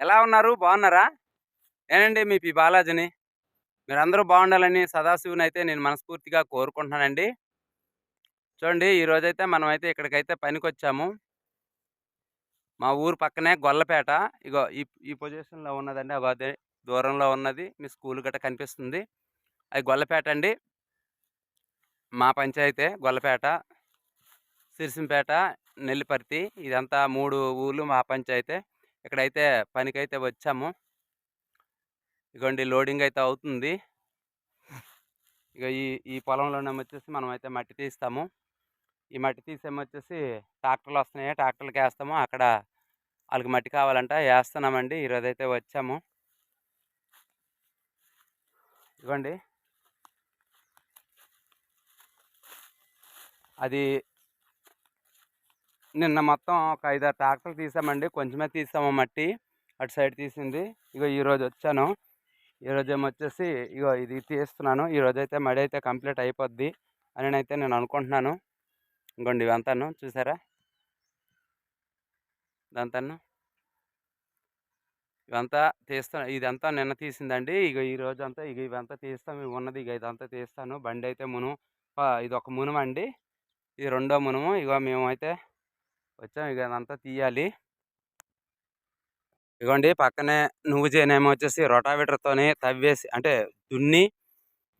ఎలా ఉన్నారు? బాగున్నారా? నేనండి మీ పి బాలాజీని. మీరందరూ బాగుండాలని సదాశివుని అయితే నేను మనస్ఫూర్తిగా కోరుకుంటున్నానండి. చూడండి ఈరోజైతే మనమైతే మనం అయితే ఇక్కడికైతే పనికి వచ్చాము మా ఊరు పక్కనే గొల్లపేట. ఇగో ఈ ఈ పొజిషన్లో ఉన్నదండి. అగో అదే దూరంలో ఉన్నది. మీ స్కూల్ గట్ట కనిపిస్తుంది. అది గొల్లపేట అండి. మా పంచాయతీ గొల్లపేట సిరిసింపేట నెల్లిపర్తి. ఇదంతా మూడు ఊళ్ళు మా పంచాయతీ. ఇక్కడైతే పనికైతే వచ్చాము. ఇగోండి లోడింగ్ అయితే అవుతుంది. ఇక ఈ ఈ పొలంలోనే వచ్చేసి మనం అయితే మట్టి తీస్తాము. ఈ మట్టి తీసేమొచ్చేసి ట్రాక్టర్లు వస్తున్నాయి. ట్రాక్టర్లకి వేస్తాము. అక్కడ వాళ్ళకి మట్టి కావాలంట వేస్తున్నామండి. ఈరోజు అయితే వచ్చాము. ఇవ్వండి అది నిన్న మొత్తం ఒక ఐదారు ట్రాక్టర్లు తీసామండి. కొంచెమే తీసాము మట్టి. అటు సైడ్ తీసింది. ఇగో ఈరోజు వచ్చాను. ఈరోజు ఏమో వచ్చేసి ఇగో ఇది తీస్తున్నాను. ఈరోజు అయితే మడి అయితే కంప్లీట్ అయిపోద్ది అని అయితే నేను అనుకుంటున్నాను. ఇంకోండి ఇవంతాను చూసారా? ఇదంతాను. ఇవంతా తీస్తాను ఇదంతా నిన్న తీసిందండి. ఇక ఈ రోజు అంతా ఇక ఇవంతా తీస్తాం ఇవి ఉన్నది ఇక ఇదంతా తీస్తాను. బండి అయితే మును ఇది ఒక మునుము అండి ఇది రెండో మునుము. ఇగో మేమైతే వచ్చాం. ఇక అదంతా తీయాలి. ఇగోండి పక్కనే నువ్వు చేనేమో వచ్చేసి రొటావేటర్తోనే తవ్వేసి అంటే దున్ని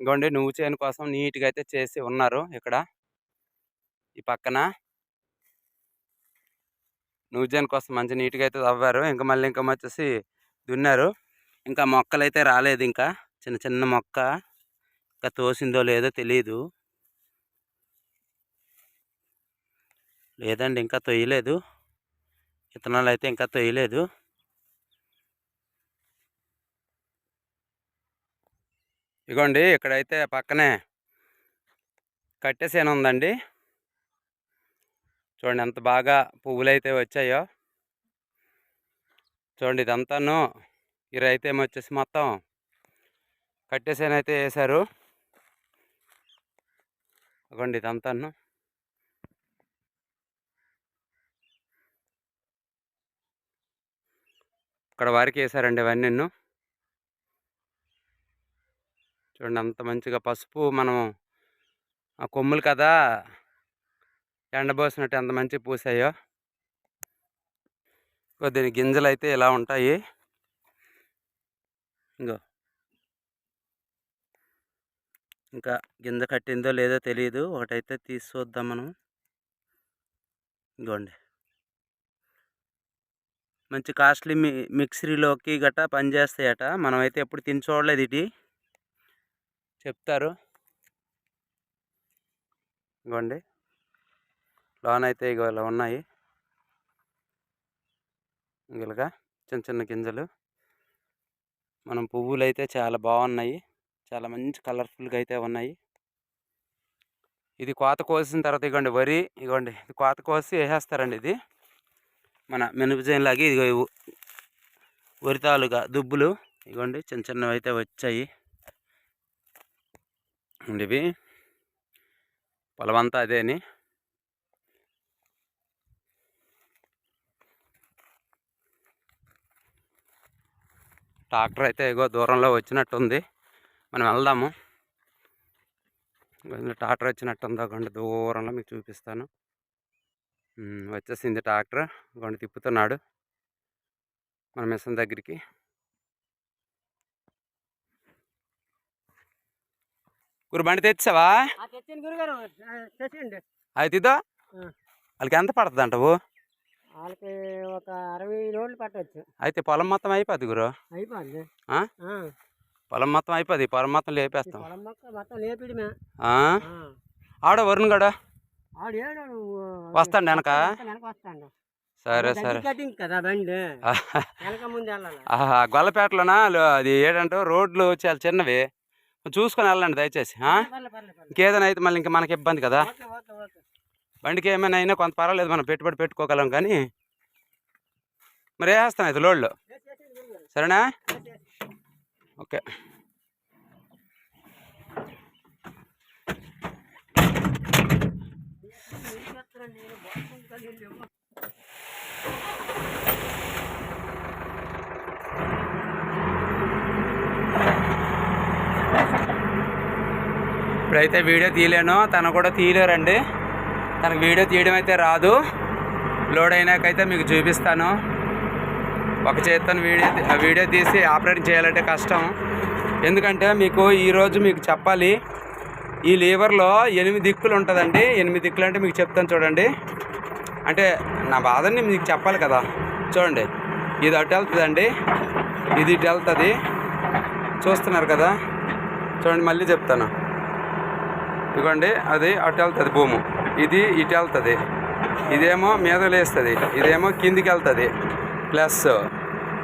ఇగోండి నువ్వు చేను కోసం నీట్గా అయితే చేసి ఉన్నారు ఇక్కడ. ఈ పక్కన. నువ్వు చేను కోసం మంచి నీట్గా అయితే తవ్వారు. ఇంకా మళ్ళీ ఇంకా వచ్చేసి దున్నారు. ఇంకా మొక్కలు అయితే రాలేదు ఇంకా. చిన్న చిన్న మొక్క. ఇంకా తోసిందో లేదో తెలియదు లేదండి ఇంకా తొయ్యలేదు. విత్తనాలు అయితే ఇంకా తొయ్యలేదు. ఇగోండి ఇక్కడైతే పక్కనే కట్టెసేన ఉందండి చూడండి ఎంత బాగా పువ్వులు అయితే వచ్చాయో. చూడండి ఇదంతాను ఈ రైతు ఏమో వచ్చేసి మొత్తం కట్టేసేనైతే అయితే వేశారు. ఇగోండి ఇదంతాను. ఇక్కడ వారికి వేసారండి ఇవన్నీ చూడండి అంత మంచిగా పసుపు మనం ఆ కొమ్ములు కదా! ఎండబోసినట్టు ఎంత మంచిగా పూసాయో. ఇంకో దీని గింజలు అయితే ఇలా ఉంటాయి. ఇంకో ఇంకా గింజ కట్టిందో లేదో తెలియదు ఒకటైతే తీసి చూద్దాం మనం. ఇంకోండి మంచి కాస్ట్లీ మి మిక్సీలోకి గట్రా పనిచేస్తాయట మనమైతే ఎప్పుడు తిని చూడలేదు ఇది చెప్తారు. ఇగోండి. లోన్ అయితే ఇగో ఇలా ఉన్నాయి. ఇలాగా చిన్న చిన్న గింజలు. మనం పువ్వులు అయితే చాలా బాగున్నాయి. చాలా మంచి కలర్ఫుల్గా అయితే ఉన్నాయి. ఇది కోత కోసిన తర్వాత ఇగోండి వరి ఇగోండి ఇది కోత కోసి వేసేస్తారండి ఇది. మన మినపజేనులాగి ఇదిగో ఇవి వరి దుబ్బులు ఇగోండి చిన్న చిన్నవి అయితే వచ్చాయి ఇవి. పొలమంతా అదేని. ట్రాక్టర్ అయితే ఇగో దూరంలో వచ్చినట్టుంది. మనం వెళ్దాము. ట్రాక్టర్ వచ్చినట్టుంది అక్కడ దూరంలో మీకు చూపిస్తాను. వచ్చేసింది ట్రాక్టర్ ఇగోండి తిప్పుతున్నాడు. మన మిషన్ దగ్గరికి. గురు బండి తెచ్చావా? ఆ. వాళ్ళకి ఎంత పడుతుంది అంటవు వాళ్ళకి ఒక అరవై రోజులు పట్టవచ్చు అయితే పొలం మొత్తం అయిపోద్ది గురు. అయిపోద్ది. పొలం మొత్తం అయిపోద్ది. పొలం మొత్తం లేపేస్తాం. పొలం మొత్తం? ఆ. ఆడ వరుణ్ గడ? వస్తాడు వెనక? సరే సరే. గొల్లపేటలోనా? అది ఏంటంటే రోడ్లు చాలా చిన్నవి. చూసుకొని వెళ్ళండి దయచేసి. ఇంకేదైనా అయితే మళ్ళీ ఇంకా మనకి ఇబ్బంది కదా. బండికి ఏమైనా అయినా కొంత పర్వాలేదు మనం పెట్టుబడి పెట్టుకోగలం కానీ. మరి వేస్తాను అయితే లోడ్లు. సరేనా. ఓకే. ఇప్పుడైతే వీడియో తీయలేను. తను కూడా తీయలేరండి. తనకు వీడియో తీయడం అయితే రాదు. లోడ్ అయినాకైతే మీకు చూపిస్తాను. ఒక చేతను వీడియో వీడియో తీసి ఆపరేట్ చేయాలంటే కష్టం. ఎందుకంటే మీకు ఈరోజు మీకు చెప్పాలి. ఈ లీవర్లో ఎనిమిది దిక్కులు ఉంటుందండి. ఎనిమిది దిక్కులు అంటే మీకు చెప్తాను చూడండి. అంటే నా బాధని మీకు చెప్పాలి కదా. చూడండి. ఇది అటు వెళ్తుందండి. ఇది ఇటు వెళ్తుంది. చూస్తున్నారు కదా? చూడండి మళ్ళీ చెప్తాను. ఇదిగోండి అది అటు వెళ్తుంది భూము. ఇది ఇటు వెళ్తుంది. ఇదేమో మీద లేస్తుంది ఇదేమో కిందికి వెళ్తుంది. ప్లస్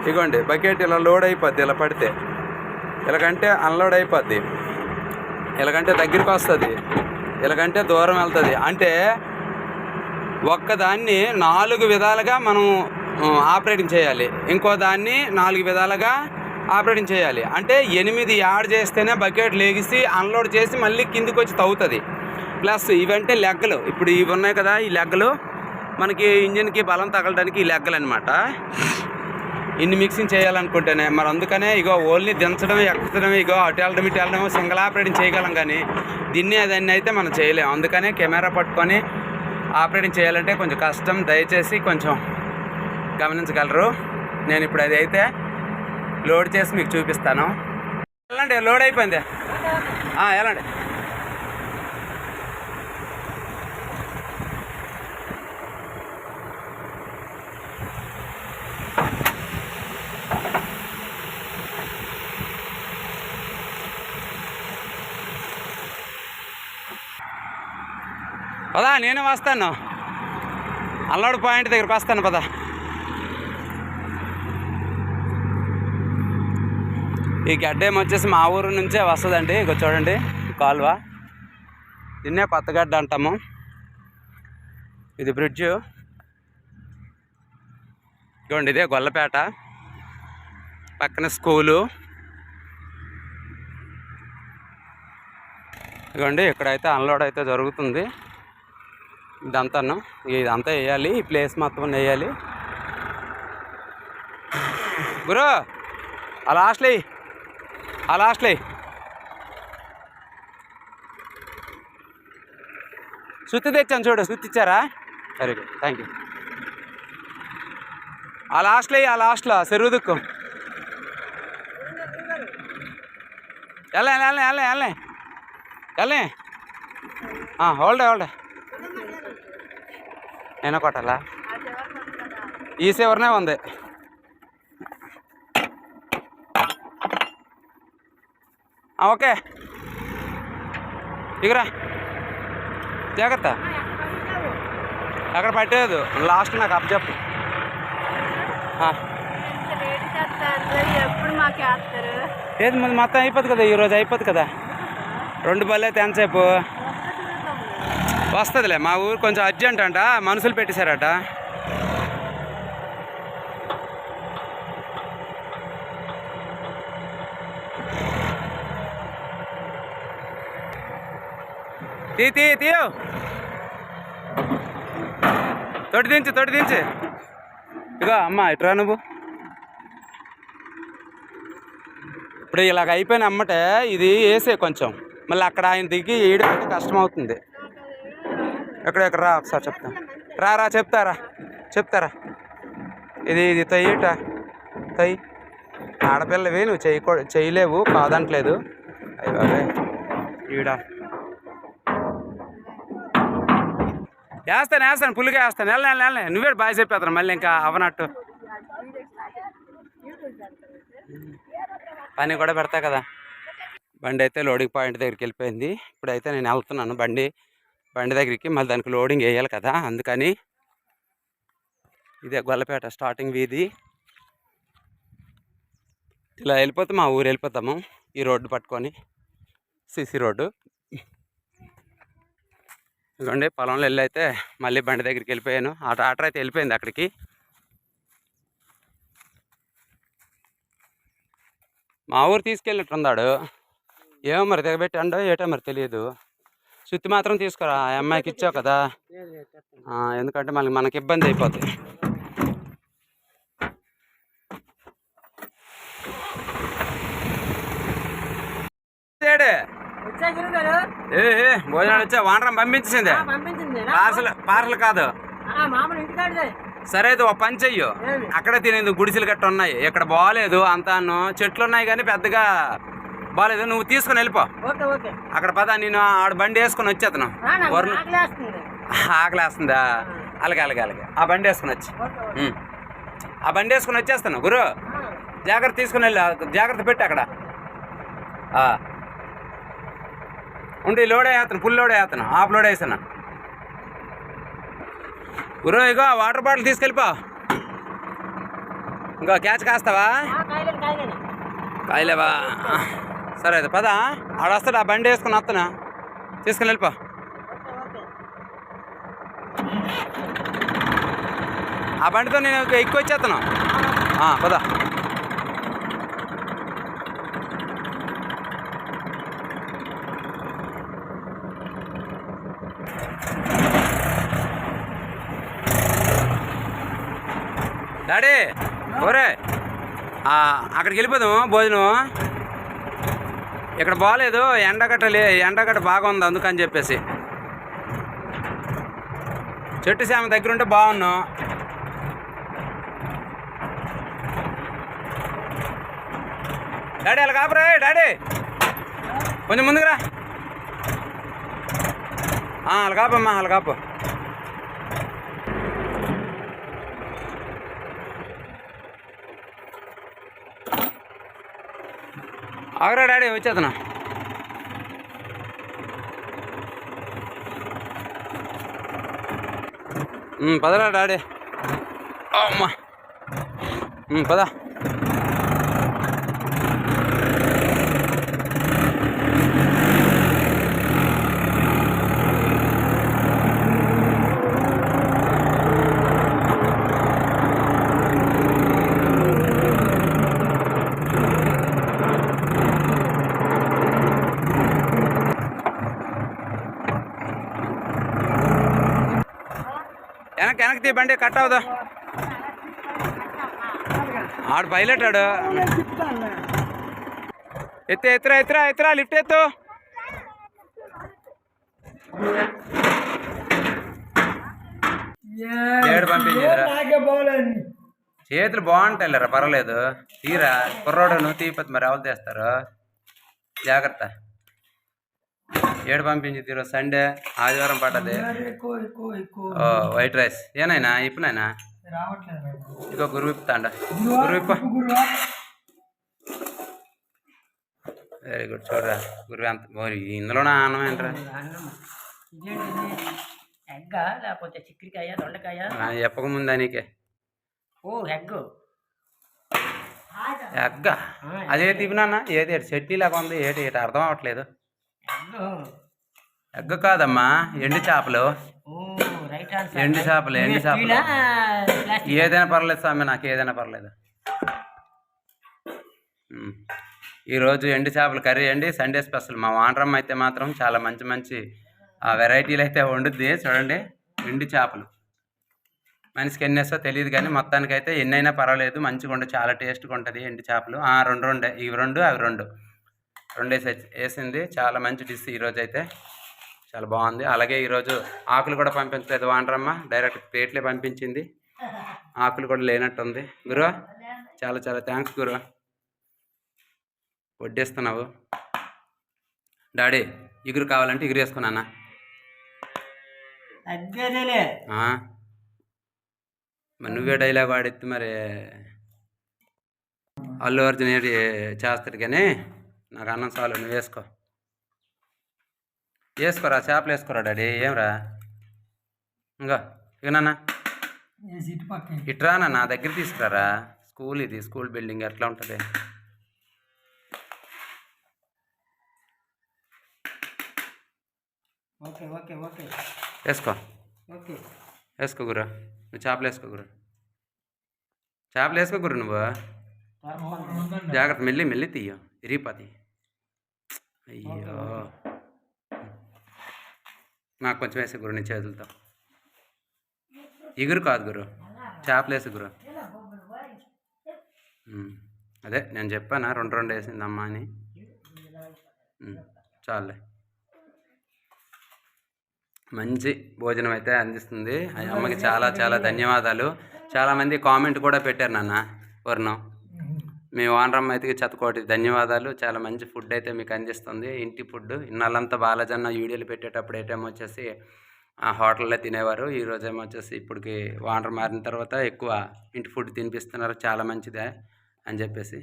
ఇదిగోండి బకెట్ ఇలా లోడ్ అయిపోద్ది ఇలా పడితే. ఇలాగంటే అన్లోడ్ అయిపోద్ది. ఎలాగంటే దగ్గరికి వస్తుంది. ఎలాగంటే దూరం వెళ్తుంది. అంటే ఒక్కదాన్ని నాలుగు విధాలుగా మనం ఆపరేటింగ్ చేయాలి. ఇంకో దాన్ని నాలుగు విధాలుగా ఆపరేటింగ్ చేయాలి. అంటే ఎనిమిది యాడ్ చేస్తేనే బకెట్ లేగిసి అన్లోడ్ చేసి మళ్ళీ కిందికి వచ్చి తవ్వుతుంది. ప్లస్ ఇవంటే లెగ్గలు. ఇప్పుడు ఇవి ఉన్నాయి కదా ఈ లెగ్గలు. మనకి ఇంజిన్కి బలం తగలడానికి ఈ లెగ్గలు అనమాట ఇన్ని మిక్సింగ్ చేయాలనుకుంటేనే. మరి అందుకనే ఇగో ఓన్లీ దించడం ఎక్కడమే ఇగో అటు వెళ్ళడం ఇటు వెళ్ళడం సింగిల్ ఆపరేటింగ్ చేయగలం కానీ దీన్ని అదన్నీ అయితే మనం చేయలేం. అందుకనే కెమెరా పట్టుకొని ఆపరేటింగ్ చేయాలంటే కొంచెం కష్టం. దయచేసి కొంచెం గమనించగలరు. నేను ఇప్పుడు అది అయితే లోడ్ చేసి మీకు చూపిస్తాను. వెళ్ళండి లోడ్ అయిపోయింది. ఆ, వెళ్ళండి. పదా నేను వస్తాను. అల్లాడు పాయింట్ దగ్గరికి వస్తాను పదా. ఈ గడ్డ వచ్చేసి మా ఊరు నుంచే వస్తుందండి. ఇక చూడండి కాలువ. దీన్నే పత్తగడ్డ అంటాము. ఇది బ్రిడ్జ్. ఇదిగోండి ఇదే గొల్లపేట. పక్కన స్కూలు. ఇదిగోండి ఇక్కడైతే అన్లోడ్ అయితే జరుగుతుంది. ఇదంతాను ఇదంతా వేయాలి. ఈ ప్లేస్ మొత్తం వేయాలి. గురు ఆ లాస్ట్లే ఆ లాస్ట్లే సుత్తి తెచ్చాను చూడు. సుత్తి ఇచ్చారా? వెరీ గుడ్ థ్యాంక్ యూ ఆ లాస్ట్లో ఆ లాస్ట్లో చెరువుదుక్కు వెళ్ళే వెళ్ళే వెళ్ళే వెళ్ళే వెళ్ళే హోల్డే హోల్డే నేను కొట్టాలా ఈ సేవర్నే ఉంది. ఓకే. ఇగురా. జాగ్రత్త. అక్కడ పట్టేదు లాస్ట్ నాకు అప్ చెప్పు. ఏది మొత్తం అయిపోద్ది కదా? ఈరోజు అయిపోద్ది కదా? రెండు బళ్ళు అయితే వస్తుందిలే మా ఊరు కొంచెం అర్జెంట్ అంట మనుషులు పెట్టేశారట. తీ తీ తీయు. తొడి దించు తొడి దించు. ఇగో అమ్మ ఇట్రా నువ్వు. ఇప్పుడు ఇలాగ అయిపోయిన అమ్మటే ఇది వేసే కొంచెం. మళ్ళీ అక్కడ ఆయన దిగి వేయడం అంటే కష్టం అవుతుంది ఎక్కడ ఎక్కడ రా ఒకసారి చెప్తా. రా రా చెప్తారా? చెప్తారా? ఇది ఇది తయ్యట తయ్యి. ఆడపిల్లవి నువ్వు చేయకూడ చేయలేవు కాదంటలేదు. అయ్యి బాబాయ్. ఈడ. వేస్తాను వేస్తాను పుల్లిగా వేస్తాను. వెళ్ళ వెళ్ళ నువ్వే బాగా చెప్పేస్తాను మళ్ళీ ఇంకా అవనట్టు. పని కూడా పెడతా కదా. బండి అయితే లోడింగ్ పాయింట్ దగ్గరికి వెళ్ళిపోయింది. ఇప్పుడైతే నేను వెళ్తున్నాను బండి. బండి దగ్గరికి మళ్ళీ దానికి లోడింగ్ వేయాలి కదా అందుకని ఇదే గొల్లపేట స్టార్టింగ్ వీధి. ఇలా వెళ్ళిపోతే మా ఊరు వెళ్ళిపోతాము ఈ రోడ్డు పట్టుకొని సిసి రోడ్డు. ఇదిగోండి పొలంలో వెళ్ళి అయితే మళ్ళీ బండి దగ్గరికి వెళ్ళిపోయాను. ఆ ట్రాక్టర్ అయితే వెళ్ళిపోయింది అక్కడికి. మా ఊరు తీసుకెళ్ళినట్టున్నాడు ఏమో మరి దిగబెట్టాడో ఏటో మరి తెలియదు. సుత్తి మాత్రం తీసుకురా? ఆ అమ్మాయికి ఇచ్చావు కదా? ఎందుకంటే మళ్ళీ మనకి ఇబ్బంది అయిపోతుంది ఏ భోజనాలు వచ్చా? వానరం పంపించింది. పార్సల్ పార్సల్ కాదు. సరే అయితే ఒక పని చెయ్యు? అక్కడ తినేందుకు గుడిసెలు గట్ట ఉన్నాయి. ఇక్కడ బాగాలేదు అంతాను. చెట్లు ఉన్నాయి కానీ పెద్దగా బాగాలేదు నువ్వు తీసుకుని వెళ్ళిపో. అక్కడ పద నేను ఆడ బండి వేసుకుని వచ్చేతను. వరుణ్ ఆకలేస్తుంది. అలాగే అలాగే అలాగే. ఆ బండి వేసుకుని వచ్చి. ఆ బండి వేసుకుని వచ్చేస్తాను గురు. జాగ్రత్త తీసుకుని వెళ్ళి జాగ్రత్త పెట్టి అక్కడ. ఉండి లోడ్ వేస్తాను ఫుల్ లోడ్ వేస్తాను హాఫ్ లోడ్ వేసాను. గురు ఇగో వాటర్ బాటిల్ తీసుకెళ్ళిపో. ఇంకో క్యాచ్ కాస్తావా? కాయలేవా? సరే అయితే పదా. ఆడ వస్తాడు ఆ బండి వేసుకుని వస్తానా తీసుకుని వెళ్ళిపో. ఆ బండితో నేను ఎక్కువ వచ్చేస్తాను పదా. డాడీ ఓరే. అక్కడికి వెళ్ళిపోదాము భోజనం. ఇక్కడ బాగాలేదు ఎండగట్ట లే ఎండగట్ట బాగుంది అందుకని చెప్పేసి. చెట్టు సేమ దగ్గర ఉంటే బాగున్నాం. డాడీ అలా కాపురా డాడీ. కొంచెం ముందుకురా అలా కాపమ్మా అలా కాపు. ఆగరా డాడీ వచ్చేతను ఉమ్, పదరా డాడీ అమ్మా ఉమ్, పద వెనక్కి వెనక్కి తీ బండి కట్ అవదా? ఆడు పైలట్ ఆడు ఎత్తే ఎత్తురా ఎత్తురా ఎత్తురా లిఫ్ట్ ఎత్తు. ఏడు పంపించేదిరా. చేతులు బాగుంటాయిలేరా పర్వాలేదు. తీరా కుర్రోడు నువ్వు తీపతి మరి ఎవరు తెస్తారు? జాగ్రత్త. ఏడు పంపించి తీరు. సండే ఆదివారం పడ్డది. Oh white rice. ఏనాయనా ఇప్పునైనా ఇదిగో గురు విప్ప వెరీ గుడ్ చూడరా గురు ఎంత ఓరి, ఇందులోనే ఆనం ఏంట్రా? లేకపోతే చిక్కడికాయ దొండకాయ? ఆ, చెప్పకముందా నీకే. ఓ ఎగ్ ఎగ్గ? అదే తిపినాన్న ఏది? చట్నీ ఉంది ఏటి? ఏటి? అర్థం అవ్వట్లేదు. ఎగ్గ కాదమ్మా ఎండు చేపలు. ఎండు చేపలు ఎండు చేపలు. ఏదైనా పర్లేదు స్వామి నాకు ఏదైనా పర్లేదు. ఈరోజు ఎండు చేపల కర్రీ అండి సండే స్పెషల్. మా వానరమ్మ అయితే మాత్రం చాలా మంచి మంచి ఆ వెరైటీలు అయితే వండుద్ది. చూడండి ఎండు చేపలు. మనిషికి ఎన్ని వేస్తో తెలియదు కానీ మొత్తానికి అయితే ఎన్నైనా పర్వాలేదు. మంచిగా ఉండే చాలా టేస్ట్గా ఉంటుంది ఎండు చేపలు. ఆ, రెండు రెండే. ఇవి రెండు అవి రెండు. రెండు వేసి వేసింది. చాలా మంచి డిష్ ఈరోజు అయితే చాలా బాగుంది. అలాగే ఈరోజు ఆకులు కూడా పంపించలేదు వానరమ్మ డైరెక్ట్ ప్లేట్లే పంపించింది. ఆకులు కూడా లేనట్టుంది. గురు చాలా చాలా థ్యాంక్స్ గురు. వడ్డేస్తున్నావు. డాడీ ఇగురు కావాలంటే ఇగురు ఆ? మరి నువ్వే డైలాగ్ వాడితే మరి. అల్లు అర్జున్ చేస్తాడు కానీ నాకు అన్నం చాలు నువ్వు వేసుకో. వేసుకోరా చేపలు వేసుకోరా డాడీ ఏమరా? ఇంకా పక్క ఇట్రా నా దగ్గర తీసుకురారా? స్కూల్ ఇది స్కూల్ బిల్డింగ్ ఎట్లా ఉంటుంది? Okay okay okay. వేసుకో. ఓకే. వేసుకో గురు. నువ్వు చేపలు వేసుకో గురు. చేపలు వేసుకో గురు నువ్వు. జాగ్రత్త మెల్లి మెల్లి తీయ. ఇరిగిపోతాయి అయ్యో. నాకు కొంచెం వేసే గురు నీ చేతులతో. ఇగురు కాదు గురు. చేపలు వేసి గురు అదే నేను చెప్పానా రెండు రెండు వేసింది అమ్మ అని చాలులే. మంచి భోజనం అయితే అందిస్తుంది. ఆ అమ్మకి చాలా చాలా ధన్యవాదాలు. చాలామంది కామెంట్ కూడా పెట్టారు నాన్న వర్ణం. మీ ఓనరమ్మ అయితే చెత్తకోటి ధన్యవాదాలు. చాలా మంచి ఫుడ్ అయితే మీకు అందిస్తుంది. ఇంటి ఫుడ్. ఇన్నాళ్ళంతా బాలాజన్న వీడియోలు పెట్టేటప్పుడు ఏటేమో వచ్చేసి ఆ హోటల్లో తినేవారు. ఈ రోజు ఏమో వచ్చేసి ఇప్పటికి ఓనర్ మారిన తర్వాత ఎక్కువ ఇంటి ఫుడ్ తినిపిస్తున్నారు. చాలా మంచిదే అని చెప్పేసి.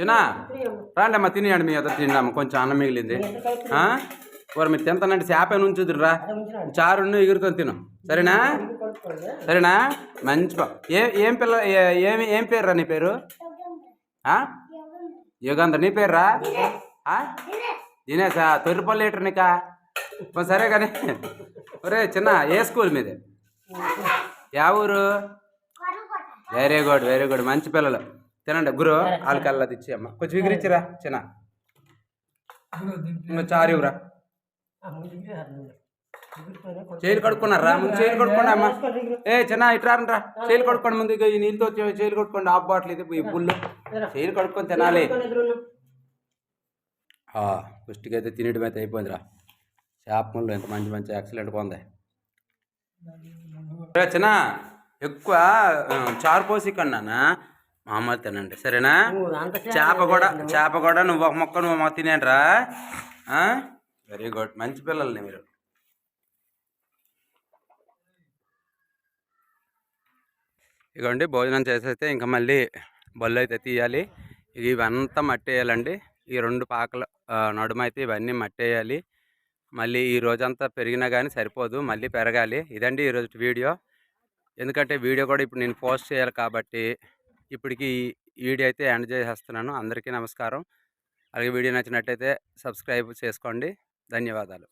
చిన్న రాండి అమ్మ తినేయండి. మీ ఎదురు తిండాము కొంచెం అన్నం మిగిలింది. ఆ? మరి తింటానంటే చేప ఉంచుదురురా చారును ఎగురుకొని తిను. సరేనా? సరేనా? మంచి ఏ ఏం పిల్ల ఏమి ఏం పేరురా నీ పేరు? ఆ? యుగంధర్ నీ పేరురా? దినేశా తొర్రిపల్లి లీటర్ నీకా? సరే కానీ. ఒరే చిన్న ఏ స్కూల్ మీది? యా ఊరు? వెరీ గుడ్ వెరీ గుడ్ మంచి పిల్లలు. తినండి. గురు వాళ్ళకల్లా తెచ్చి అమ్మ. కొంచెం ఎగిరిచ్చిరా చిన్న. చారు ఇవ్వరా చేలు కడుక్కున్నారా? ముందు చేలు కడుక్కోండి అమ్మ. ఏ చిన్న ఇట్రారంట్రా చేలు కడుక్కోండి ముందు ఇగో ఈ నీళ్ళతో చేలు కడుక్కోండి. ఆఫ్ బాటిల్ ఇది ఈ పుల్లు చేలు కడుక్కొని తినాలి. ఆ, పుష్టిగా అయితే తినడం అయితే అయిపోయిందిరా చేప ముళ్ళు ఎంత మంచి మంచి ఎక్సలెంట్గా ఉంది. రే చిన్న ఎక్కువ చారు పోసి కన్నానా? మామూలు తినండి సరేనా? చేప కూడా చేప కూడా నువ్వు ఒక మొక్క నువ్వు తినేంట్రా వెరీ గుడ్ మంచి పిల్లల్ని మీరు. ఇగోండి భోజనం చేసేస్తే ఇంకా మళ్ళీ బొల్లు అయితే తీయాలి ఇవంతా మట్టి వేయాలండి ఈ రెండు పాకల నడుమ అయితే ఇవన్నీ మట్టి వేయాలి మళ్ళీ ఈ రోజంతా పెరిగినా కానీ సరిపోదు. మళ్ళీ పెరగాలి. ఇదండి ఈరోజు వీడియో. ఎందుకంటే వీడియో కూడా ఇప్పుడు నేను పోస్ట్ చేయాలి కాబట్టి ఇప్పటికి ఈ వీడియో అయితే ఎండ్ చేసేస్తున్నాను. అందరికీ నమస్కారం. అలాగే వీడియో నచ్చినట్టయితే సబ్స్క్రైబ్ చేసుకోండి. ధన్యవాదాలు.